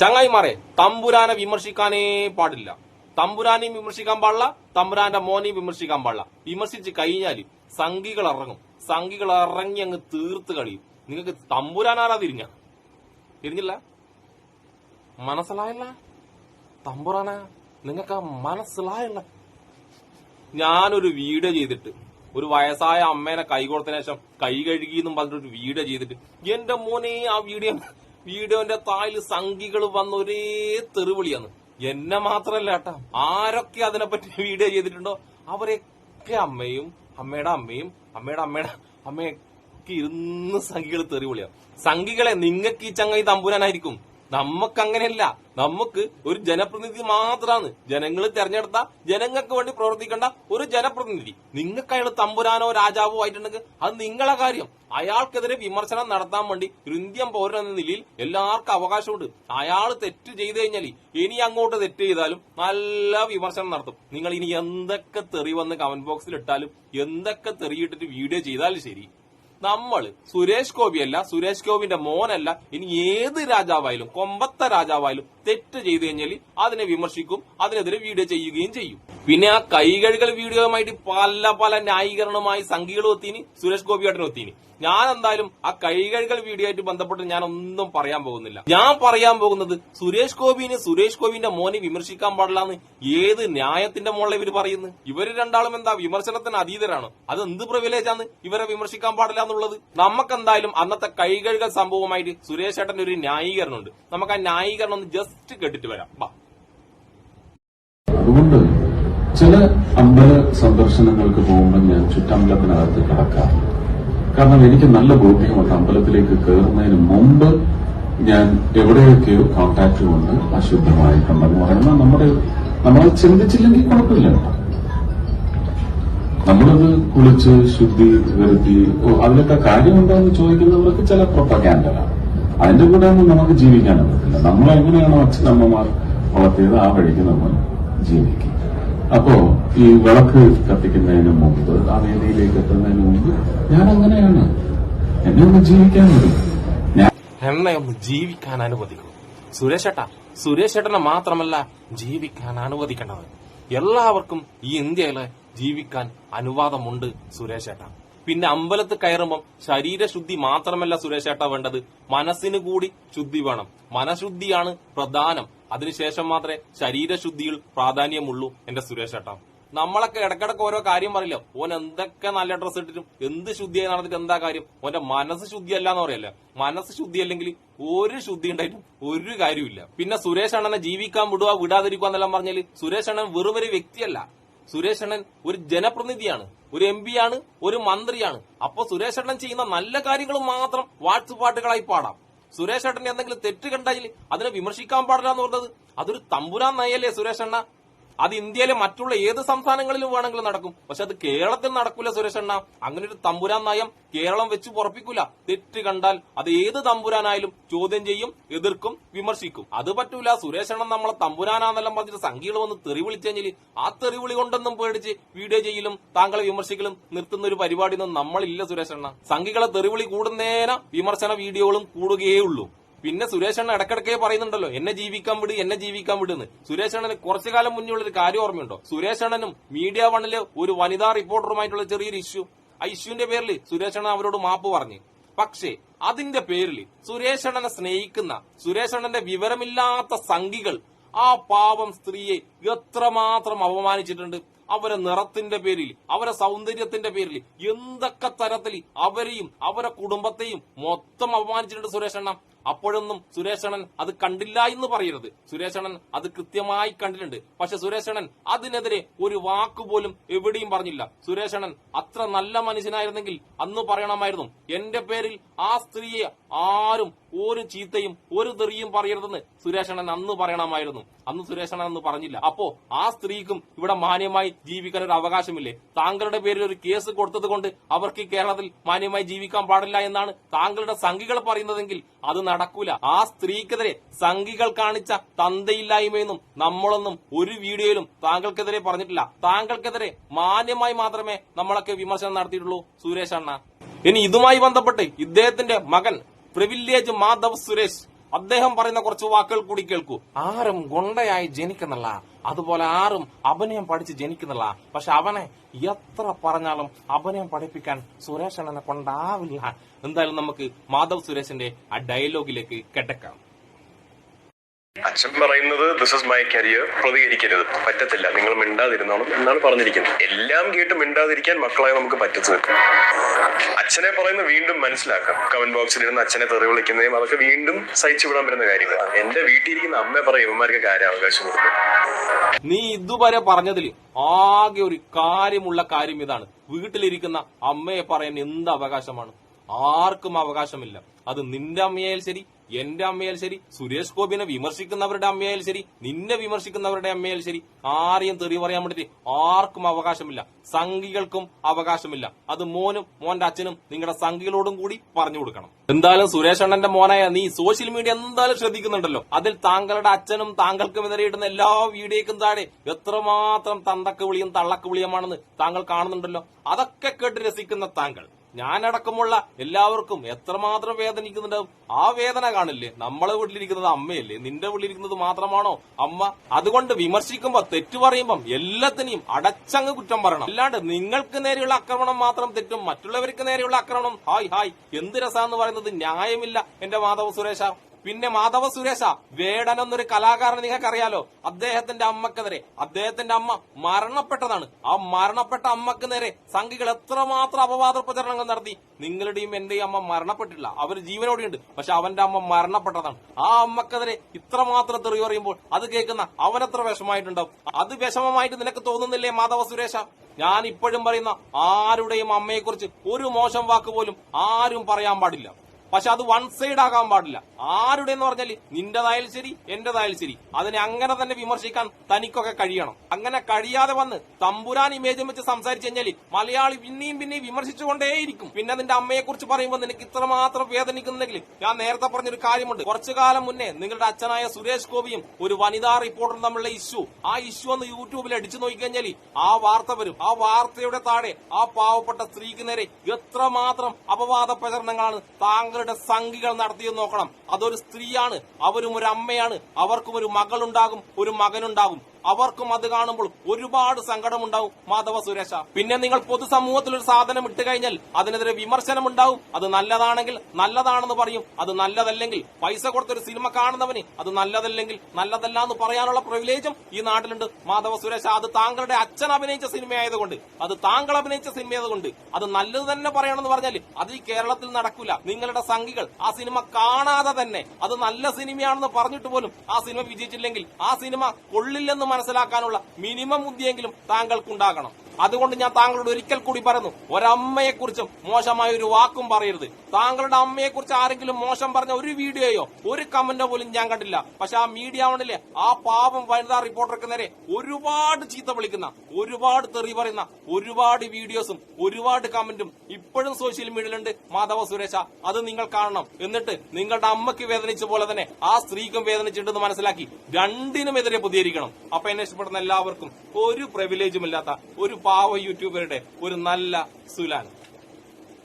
ചങ്ങായിമാരെ തമ്പുരാനെ വിമർശിക്കാനേ പാടില്ല. തമ്പുരാനെയും വിമർശിക്കാൻ പാടില്ല തമ്പുരാന്റെ മോനെയും വിമർശിക്കാൻ പാടില്ല. വിമർശിച്ച് കഴിഞ്ഞാൽ സംഘികൾ ഇറങ്ങും സംഘികൾ ഇറങ്ങി അങ്ങ് തീർത്ത് കളിയും. നിങ്ങൾക്ക് തമ്പുരാനാരാ തിരിഞ്ഞ? തിരിഞ്ഞില്ല? മനസ്സിലായില്ല? തമ്പുരാന? നിങ്ങൾക്ക് മനസ്സിലായില്ല? ഞാനൊരു വീഡിയോ ചെയ്തിട്ട് ഒരു വയസ്സായ അമ്മേനെ കൈ കൊടുത്തതിനു ശേഷം കൈ കഴുകി എന്നും പറഞ്ഞിട്ട് ഒരു വീഡിയോ ചെയ്തിട്ട് എന്റെ മോനെ ആ വീഡിയോ വീഡിയോന്റെ തായിൽ സംഘികൾ വന്ന ഒരേ തെറിവിളിയാണ്. എന്നെ മാത്രല്ല ഏട്ടാ ആരൊക്കെ അതിനെപ്പറ്റി വീഡിയോ ചെയ്തിട്ടുണ്ടോ? അവരെയൊക്കെ അമ്മയും അമ്മയുടെ അമ്മയും അമ്മയുടെ അമ്മയുടെ അമ്മയൊക്കെ ഇരുന്ന് സംഘികൾ തെറിവിളിയാണ്. സംഘികളെ നിങ്ങൾക്ക് ഈ ചങ്ങായി തമ്പുരാനായിരിക്കും. നമുക്ക് അങ്ങനെയല്ല നമുക്ക് ഒരു ജനപ്രതിനിധി മാത്രമാണ് ജനങ്ങൾ തെരഞ്ഞെടുത്ത ജനങ്ങൾക്ക് വേണ്ടി പ്രവർത്തിക്കേണ്ട ഒരു ജനപ്രതിനിധി. നിങ്ങൾക്ക് അയാൾ തമ്പുരാനോ രാജാവോ ആയിട്ടുണ്ടെങ്കിൽ അത് നിങ്ങളെ കാര്യം. അയാൾക്കെതിരെ വിമർശനം നടത്താൻ വേണ്ടി ഒരു ഇന്ത്യൻ പൗരൻ എന്ന നിലയിൽ എല്ലാവർക്കും അവകാശമുണ്ട്. അയാൾ തെറ്റ് ചെയ്തു കഴിഞ്ഞാൽ ഇനി അങ്ങോട്ട് തെറ്റ് ചെയ്താലും നല്ല വിമർശനം നടത്തും. നിങ്ങൾ ഇനി എന്തൊക്കെ തെറി വന്ന് കമന്റ് ബോക്സിൽ ഇട്ടാലും എന്തൊക്കെ തെറിയിട്ടിട്ട് വീഡിയോ ചെയ്താലും ശരി. നമ്മൾ സുരേഷ് ഗോപിയല്ല സുരേഷ് ഗോപിന്റെ മോനല്ല ഇനി ഏത് രാജാവായാലും കൊമ്പത്ത രാജാവായാലും തെറ്റ് ചെയ്തു കഴിഞ്ഞാൽ അതിനെ വിമർശിക്കും അതിനെതിരെ വീഡിയോ ചെയ്യുകയും ചെയ്യും. പിന്നെ ആ കൈകഴുകൽ വീഡിയോയുമായിട്ട് പല പല ന്യായീകരണവുമായി സംഘികളും എത്തിന് സുരേഷ് ഗോപിയായിട്ടും എത്തിന് ഞാൻ എന്തായാലും ആ കൈകഴുകൽ വീഡിയോ ആയിട്ട് ബന്ധപ്പെട്ട് ഞാൻ ഒന്നും പറയാൻ പോകുന്നില്ല. ഞാൻ പറയാൻ പോകുന്നത് സുരേഷ് ഗോപിനെ സുരേഷ് ഗോപിന്റെ മോനെ വിമർശിക്കാൻ പാടില്ല എന്ന് ഏത് ന്യായത്തിന്റെ മോളെ ഇവർ പറയുന്നു ഇവർ രണ്ടാളും എന്താ വിമർശനത്തിന് അതീതരാണ്? അത് എന്ത് പ്രിവിലേജ് ആണ് ഇവരെ വിമർശിക്കാൻ പാടില്ല എന്നുള്ളത് നമുക്ക് നമുക്കെന്തായാലും അന്നത്തെ കൈകഴുകൽ സംഭവമായിട്ട് സുരേഷ് ഏട്ടൻ ഒരു ന്യായീകരണം ഉണ്ട് നമുക്ക് ആ ന്യായീകരണം ഒന്ന് ജസ്റ്റ് കേട്ടിട്ട് വരാം. വാ അതുകൊണ്ട് ചില അമ്പല സന്ദർശനങ്ങൾക്ക് പോകുമ്പോൾ ഞാൻ ചുറ്റമ്പലത്തിനകത്ത് കിടക്കാറുണ്ട്. കാരണം എനിക്ക് നല്ല ബോധ്യമുണ്ട് അമ്പലത്തിലേക്ക് കയറുന്നതിന് മുമ്പ് ഞാൻ എവിടെയൊക്കെയോ കോൺടാക്ട് കൊണ്ട് അശുദ്ധമായിട്ടുണ്ടെന്ന് പറയുന്നത് നമ്മുടെ നമ്മൾ ചിന്തിച്ചില്ലെങ്കിൽ കുഴപ്പമില്ല. നമ്മളത് കുളിച്ച് ശുദ്ധി വരുത്തി അതിലൊക്കെ കാര്യമുണ്ടോ എന്ന് ചോദിക്കുന്നവർക്ക് ചില പ്രൊപ്പഗാൻഡലാണ് അതിന്റെ കൂടെ ഒന്നും നമുക്ക് ജീവിക്കാൻ പറ്റില്ല. നമ്മൾ എങ്ങനെയാണോ അച്ഛനമ്മമാർ വളർത്തിയത് ആ വഴിക്ക് നമ്മൾ ജീവിക്കും. അപ്പോ ഈ വിളക്ക് കത്തിക്കുന്നതിന് മുമ്പ് ആ വേദിയിലേക്ക് എത്തുന്നതിന് മുമ്പ് ഞാൻ അങ്ങനെയാണ്. എന്നെ ഒന്ന് ജീവിക്കാൻ ഞാൻ എന്നെ ഒന്ന് ജീവിക്കാൻ അനുവദിക്കും. സുരേഷ് ഏട്ടാ സുരേഷ് ഏട്ടനെ മാത്രമല്ല ജീവിക്കാൻ അനുവദിക്കേണ്ടത്. എല്ലാവർക്കും ഈ ഇന്ത്യയിൽ ജീവിക്കാൻ അനുവാദമുണ്ട് സുരേഷേട്ട പിന്നെ അമ്പലത്ത് കയറുമ്പം ശരീരശുദ്ധി മാത്രമല്ല സുരേഷേട്ട വേണ്ടത്. മനസ്സിന് കൂടി ശുദ്ധി വേണം. മനഃശുദ്ധിയാണ് പ്രധാനം. അതിനുശേഷം മാത്രമേ ശരീരശുദ്ധിയിൽ പ്രാധാന്യമുള്ളൂ എന്റെ സുരേഷേട്ട നമ്മളൊക്കെ ഇടക്കിടക്ക് ഓരോ കാര്യം പറയില്ല? ഓൻ എന്തൊക്കെ നല്ല ഡ്രസ് ഇട്ടിട്ടും എന്ത് ശുദ്ധിയായി നടന്നിട്ട് എന്താ കാര്യം? ഓന്റെ മനസ്സ് ശുദ്ധിയല്ല എന്ന് പറയല്ല? മനസ്സ് ശുദ്ധി അല്ലെങ്കിൽ ഒരു ശുദ്ധി ഉണ്ടായിട്ടും ഒരു കാര്യമില്ല പിന്നെ സുരേഷ് അണ്ണനെ ജീവിക്കാൻ വിടുക വിടാതിരിക്കുക എന്നെല്ലാം പറഞ്ഞാൽ സുരേഷ് അണ്ണൻ വെറും ഒരു വ്യക്തിയല്ല. സുരേഷ് അണ്ണൻ ഒരു ജനപ്രതിനിധിയാണ് ഒരു എം ആണ് ഒരു മന്ത്രിയാണ്. അപ്പൊ സുരേഷ് അണ്ണൻ ചെയ്യുന്ന നല്ല കാര്യങ്ങൾ മാത്രം വാട്സ് പാട്ടുകളായി പാടാം. സുരേഷ് ഏട്ടൻ എന്തെങ്കിലും തെറ്റ് കണ്ടാൽ അതിനെ വിമർശിക്കാൻ പാടില്ല എന്ന് പറഞ്ഞത് അതൊരു തമ്പുരാൻ നയല്ലേ സുരേഷ് അണ്ണ? അത് ഇന്ത്യയിലെ മറ്റുള്ള ഏത് സംസ്ഥാനങ്ങളിലും വേണമെങ്കിലും നടക്കും. പക്ഷെ അത് കേരളത്തിൽ നടക്കൂല സുരേഷ് എണ്ണ അങ്ങനെ ഒരു തമ്പുരാൻ നയം കേരളം വെച്ച് പുറപ്പിക്കൂല. തെറ്റ് കണ്ടാൽ അത് ഏത് തമ്പുരാനായാലും ചോദ്യം ചെയ്യും എതിർക്കും വിമർശിക്കും. അത് പറ്റൂല. സുരേഷ് അണ്ണൻ നമ്മളെ തമ്പുരാനാന്നെല്ലാം പറഞ്ഞിട്ട് സംഖ്യകൾ വന്ന് തെറി വിളിച്ചെങ്കിൽ ആ തെറിവിളി കൊണ്ടൊന്നും പേടിച്ച് വീഡിയോ ചെയ്യലും താങ്കളെ വിമർശിക്കലും നിർത്തുന്ന ഒരു പരിപാടിയൊന്നും നമ്മളില്ല സുരേഷ് അണ്ണ. സംഖ്യകളെ തെറിവിളി കൂടുന്നേന വിമർശന വീഡിയോകളും കൂടുകയേ ഉള്ളൂ. പിന്നെ സുരേഷ് അണ്ണൻ ഇടക്കിടക്കേ പറയുന്നുണ്ടല്ലോ എന്നെ ജീവിക്കാൻ വിട് എന്നെ ജീവിക്കാൻ വിടുന്ന് സുരേഷ് അണ്ണന് കുറച്ചു കാലം മുന്നേ ഒരു കാര്യം ഓർമ്മയുണ്ടോ? സുരേഷ് അണ്ണനും മീഡിയ വണ്ണിൽ ഒരു വനിതാ റിപ്പോർട്ടറുമായിട്ടുള്ള ചെറിയൊരു ഇഷ്യൂ. ആ ഇഷ്യൂവിന്റെ പേരിൽ സുരേഷ് അണ്ണൻ അവരോട് മാപ്പ് പറഞ്ഞു. പക്ഷേ അതിന്റെ പേരിൽ സുരേഷ് അണ്ണനെ സ്നേഹിക്കുന്ന സുരേഷ് അണ്ണന്റെ വിവരമില്ലാത്ത സംഘികൾ ആ പാവം സ്ത്രീയെ എത്രമാത്രം അപമാനിച്ചിട്ടുണ്ട്. അവരെ നിറത്തിന്റെ പേരിൽ അവരെ സൗന്ദര്യത്തിന്റെ പേരിൽ എന്തൊക്കെ തരത്തിൽ അവരെയും അവരെ കുടുംബത്തെയും മൊത്തം അപമാനിച്ചിട്ടുണ്ട് സുരേഷ് അണ്ണ അപ്പോഴൊന്നും സുരേഷണൻ അത് കണ്ടില്ല എന്ന് പറയരുത്. സുരേഷണൻ അത് കൃത്യമായി കണ്ടിട്ടുണ്ട്. പക്ഷെ സുരേഷണൻ അതിനെതിരെ ഒരു വാക്കുപോലും എവിടെയും പറഞ്ഞില്ല. സുരേഷണൻ അത്ര നല്ല മനുഷ്യനായിരുന്നെങ്കിൽ അന്ന് പറയണമായിരുന്നു എന്റെ പേരിൽ ആ സ്ത്രീയെ ആരും ഒരു ചീത്തയും ഒരു തെറിയും പറയരുതെന്ന് സുരേഷണൻ അന്ന് പറയണമായിരുന്നു. അന്ന് സുരേഷണൻ അന്ന് പറഞ്ഞില്ല. അപ്പോ ആ സ്ത്രീക്കും ഇവിടെ മാന്യമായി ജീവിക്കാൻ ഒരു അവകാശമില്ലേ? താങ്കളുടെ പേരിൽ ഒരു കേസ് കൊടുത്തത് കൊണ്ട് അവർക്ക് കേരളത്തിൽ മാന്യമായി ജീവിക്കാൻ പാടില്ല എന്നാണ് താങ്കളുടെ സംഘികൾ പറയുന്നതെങ്കിൽ അത് നടക്കൂല. ആ സ്ത്രീക്കെതിരെ സംഘികൾ കാണിച്ച തന്തയില്ലായ്മയെന്നും നമ്മളൊന്നും ഒരു വീഡിയോയിലും താങ്കൾക്കെതിരെ പറഞ്ഞിട്ടില്ല. താങ്കൾക്കെതിരെ മാന്യമായി മാത്രമേ നമ്മളൊക്കെ വിമർശനം നടത്തിയിട്ടുള്ളൂ സുരേഷ് അണ്ണ. ഇനി ഇതുമായി ബന്ധപ്പെട്ട് ഇദ്ദേഹത്തിന്റെ മകൻ പ്രിവില്ലേജ് മാധവ് സുരേഷ് അദ്ദേഹം പറയുന്ന കുറച്ച് വാക്കുകൾ കൂടി കേൾക്കൂ. ആരും ഗുണ്ടയായി ജനിക്കുന്നില്ല. അതുപോലെ ആരും അഭിനയം പഠിച്ച് ജനിക്കുന്നില്ല. പക്ഷെ അവനെ എത്ര പറഞ്ഞാലും അഭിനയം പഠിപ്പിക്കാൻ സുരേഷ് അണ്ണനെ കൊണ്ടാവില്ല എന്തായാലും നമുക്ക് മാധവ് സുരേഷിന്റെ ആ ഡയലോഗിലേക്ക് കിടക്കാം. അച്ഛൻ പറയുന്നത് ദിസ് ഇസ് മൈ കരിയർ പ്രതികരിക്കരുത്. പറ്റത്തില്ല. നിങ്ങൾ മിണ്ടാതിരുന്നോണം എന്നാണ് പറഞ്ഞിരിക്കുന്നത്. എല്ലാം കേട്ട് മിണ്ടാതിരിക്കാൻ മക്കളായി നമുക്ക് പറ്റത്തില്ല. അച്ഛനെ പറയുന്ന വീണ്ടും മനസ്സിലാക്കാം. കമന്റ് ബോക്സിൽ ഇരുന്ന് അച്ഛനെ തെറി വിളിക്കുന്നതും അതൊക്കെ വീണ്ടും സഹിച്ചു വിടാൻ പറ്റുന്ന കാര്യങ്ങളാണ് എന്റെ വീട്ടിലിരിക്കുന്ന അമ്മ പറയും ഇവന്മാർക്ക് കാര്യം അവകാശം കൊടുക്കും. നീ ഇതുവരെ പറഞ്ഞതിൽ ആകെ ഒരു കാര്യമുള്ള കാര്യം ഇതാണ്. വീട്ടിലിരിക്കുന്ന അമ്മയെ പറയാൻ എന്ത് അവകാശമാണ്? ആർക്കും അവകാശമില്ല. അത് നിന്റെ അമ്മയായാലും ശരി എന്റെ അമ്മയായാലും ശരി സുരേഷ് ഗോപിനെ വിമർശിക്കുന്നവരുടെ അമ്മയായാലും ശരി നിന്നെ വിമർശിക്കുന്നവരുടെ അമ്മയായാലും ശരി. ആരെയും തെറി പറയാൻ വേണ്ടിയിട്ട് ആർക്കും അവകാശമില്ല സംഘികൾക്കും അവകാശമില്ല. അത് മോനും മോന്റെ അച്ഛനും നിങ്ങളുടെ സംഘികളോടും കൂടി പറഞ്ഞു കൊടുക്കണം. എന്തായാലും സുരേഷ് അണ്ണന്റെ മോനായ നീ സോഷ്യൽ മീഡിയ എന്തായാലും ശ്രദ്ധിക്കുന്നുണ്ടല്ലോ. അതിൽ താങ്കളുടെ അച്ഛനും താങ്കൾക്കും എതിരെ ഇടുന്ന എല്ലാ വീഡിയോക്കും താഴെ എത്രമാത്രം തന്തക്ക വിളിയും തള്ളക്ക വിളിയുമാണെന്ന് താങ്കൾ കാണുന്നുണ്ടല്ലോ. അതൊക്കെ കേട്ട് രസിക്കുന്ന താങ്കൾ. ഞാനടക്കമുള്ള എല്ലാവർക്കും എത്രമാത്രം വേദനിക്കുന്നുണ്ടാവും ആ വേദന കാണില്ലേ? നമ്മളെ വീട്ടിലിരിക്കുന്നത് അമ്മയല്ലേ? നിന്റെ വീട്ടിലിരിക്കുന്നത് മാത്രമാണോ അമ്മ? അതുകൊണ്ട് വിമർശിക്കുമ്പോ തെറ്റു പറയുമ്പം എല്ലാത്തിനെയും അടച്ചങ്ങ് കുറ്റം പറയണം. അല്ലാണ്ട് നിങ്ങൾക്ക് നേരെയുള്ള ആക്രമണം മാത്രം തെറ്റും മറ്റുള്ളവർക്ക് നേരെയുള്ള ആക്രമണം. Hi hi. എന്ത് രസാന്ന് പറയുന്നത് ന്യായമില്ല എന്റെ മാധവ സുരേഷ. പിന്നെ മാധവ സുരേഷ വേടൻ എന്നൊരു കലാകാരൻ നിങ്ങൾക്കറിയാലോ? അദ്ദേഹത്തിന്റെ അമ്മക്കെതിരെ. അദ്ദേഹത്തിന്റെ അമ്മ മരണപ്പെട്ടതാണ്. ആ മരണപ്പെട്ട അമ്മയ്ക്ക് നേരെ സംഘികൾ എത്രമാത്രം അപവാദ പ്രചരണങ്ങൾ നടത്തി. നിങ്ങളുടെയും എന്റെയും അമ്മ മരണപ്പെട്ടില്ല അവർ ജീവനോടെയുണ്ട്. പക്ഷെ അവന്റെ അമ്മ മരണപ്പെട്ടതാണ്. ആ അമ്മക്കെതിരെ ഇത്രമാത്രം തെറി പറയുമ്പോൾ അത് കേൾക്കുന്ന അവനത്ര വിഷമായിട്ടുണ്ടാവും അത് വിഷമമായിട്ട് നിനക്ക് തോന്നുന്നില്ലേ മാധവ സുരേഷ? ഞാൻ ഇപ്പോഴും പറയുന്ന ആരുടെയും അമ്മയെക്കുറിച്ച് ഒരു മോശം വാക്ക് പോലും ആരും പറയാൻ പാടില്ല. പക്ഷെ അത് വൺ സൈഡ് ആകാൻ പാടില്ല. ആരുടെ എന്ന് പറഞ്ഞാൽ നിന്റേതായാലും ശരി എന്റേതായാലും ശരി. അതിനെ അങ്ങനെ തന്നെ വിമർശിക്കാൻ തനിക്കൊക്കെ കഴിയണം. അങ്ങനെ കഴിയാതെ വന്ന് തമ്പുരാൻ ഇമേജും വെച്ച് സംസാരിച്ചു കഴിഞ്ഞാൽ മലയാളി പിന്നെയും പിന്നെയും വിമർശിച്ചുകൊണ്ടേയിരിക്കും. പിന്നെ നിന്റെ അമ്മയെ കുറിച്ച് പറയുമ്പോൾ നിനക്ക് ഇത്രമാത്രം വേദനിക്കുന്നെങ്കിൽ ഞാൻ നേരത്തെ പറഞ്ഞൊരു കാര്യമുണ്ട്. കുറച്ചു കാലം മുന്നേ നിങ്ങളുടെ അച്ഛനായ സുരേഷ് ഗോപിയും ഒരു വനിതാ റിപ്പോർട്ടറും തമ്മിലുള്ള ഇഷ്യൂ ആ ഇഷ്യൂ ഒന്ന് യൂട്യൂബിൽ അടിച്ചു നോക്കിക്കഴിഞ്ഞാൽ ആ വാർത്ത വരും. ആ വാർത്തയുടെ താഴെ ആ പാവപ്പെട്ട സ്ത്രീക്ക് നേരെ എത്രമാത്രം അപവാദ പ്രചരണങ്ങളാണ് താങ്കളുടെ സംഘികൾ നടത്തിയെന്ന് നോക്കണം. അതൊരു സ്ത്രീയാണ് അവരും ഒരു അമ്മയാണ് അവർക്കും ഒരു മകളുണ്ടാകും ഒരു മകനുണ്ടാകും. അവർക്കും അത് കാണുമ്പോൾ ഒരുപാട് സങ്കടമുണ്ടാവും മാധവ സുരേഷ. പിന്നെ നിങ്ങൾ പൊതുസമൂഹത്തിൽ ഒരു സാധനം ഇട്ട് കഴിഞ്ഞാൽ അതിനെതിരെ വിമർശനം ഉണ്ടാവും അത് നല്ലതാണെങ്കിൽ നല്ലതാണെന്ന് പറയും. അത് നല്ലതല്ലെങ്കിൽ പൈസ കൊടുത്തൊരു സിനിമ കാണുന്നവന് അത് നല്ലതല്ലെങ്കിൽ നല്ലതല്ല എന്ന് പറയാനുള്ള പ്രിവിലേജും ഈ നാട്ടിലുണ്ട്. മാധവ സുരേഷ അത് താങ്കളുടെ അച്ഛൻ അഭിനയിച്ച സിനിമയായതുകൊണ്ട് അത് താങ്കൾ അഭിനയിച്ച സിനിമയായതുകൊണ്ട് അത് നല്ലത് തന്നെ പറയണമെന്ന് പറഞ്ഞാൽ അത് ഈ കേരളത്തിൽ നടക്കില്ല നിങ്ങളുടെ സംഘികൾ ആ സിനിമ കാണാതെ തന്നെ അത് നല്ല സിനിമയാണെന്ന് പറഞ്ഞിട്ട് പോലും ആ സിനിമ വിജയിച്ചില്ലെങ്കിൽ ആ സിനിമ കൊള്ളില്ലെന്ന് മനസ്സിലാക്കാനുള്ള മിനിമം ബുദ്ധിയെങ്കിലും താങ്കൾക്കുണ്ടാകണം. അതുകൊണ്ട് ഞാൻ താങ്കളോട് ഒരിക്കൽ കൂടി പറയുന്നു ഒരമ്മയെക്കുറിച്ചും മോശമായ ഒരു വാക്കും പറയരുത്. താങ്കളുടെ അമ്മയെക്കുറിച്ച് ആരെങ്കിലും മോശം പറഞ്ഞ ഒരു വീഡിയോയോ ഒരു കമന്റോ പോലും ഞാൻ കണ്ടില്ല. പക്ഷെ ആ മീഡിയ വണിലെ ആ പാപം വനിതാ റിപ്പോർട്ടർക്ക് നേരെ ഒരുപാട് ചീത്ത വിളിക്കുന്ന ഒരുപാട് തെറി പറയുന്ന ഒരുപാട് വീഡിയോസും ഒരുപാട് കമന്റും ഇപ്പോഴും സോഷ്യൽ മീഡിയയിലുണ്ട്. മാധവ സുരേഷ അത് നിങ്ങൾ കാണണം. എന്നിട്ട് നിങ്ങളുടെ അമ്മയ്ക്ക് വേദനിച്ച പോലെ തന്നെ ആ സ്ത്രീക്കും വേദനിച്ചിട്ടുണ്ടെന്ന് മനസ്സിലാക്കി രണ്ടിനുമെതിരെ പ്രതികരിക്കണം. അപ്പൊ എന്നെ ഇഷ്ടപ്പെടുന്ന എല്ലാവർക്കും ഒരു പ്രിവിലേജും ഇല്ലാത്ത ഒരു പാവ യൂട്യൂബറുടെ ഒരു നല്ല സുലാൻ.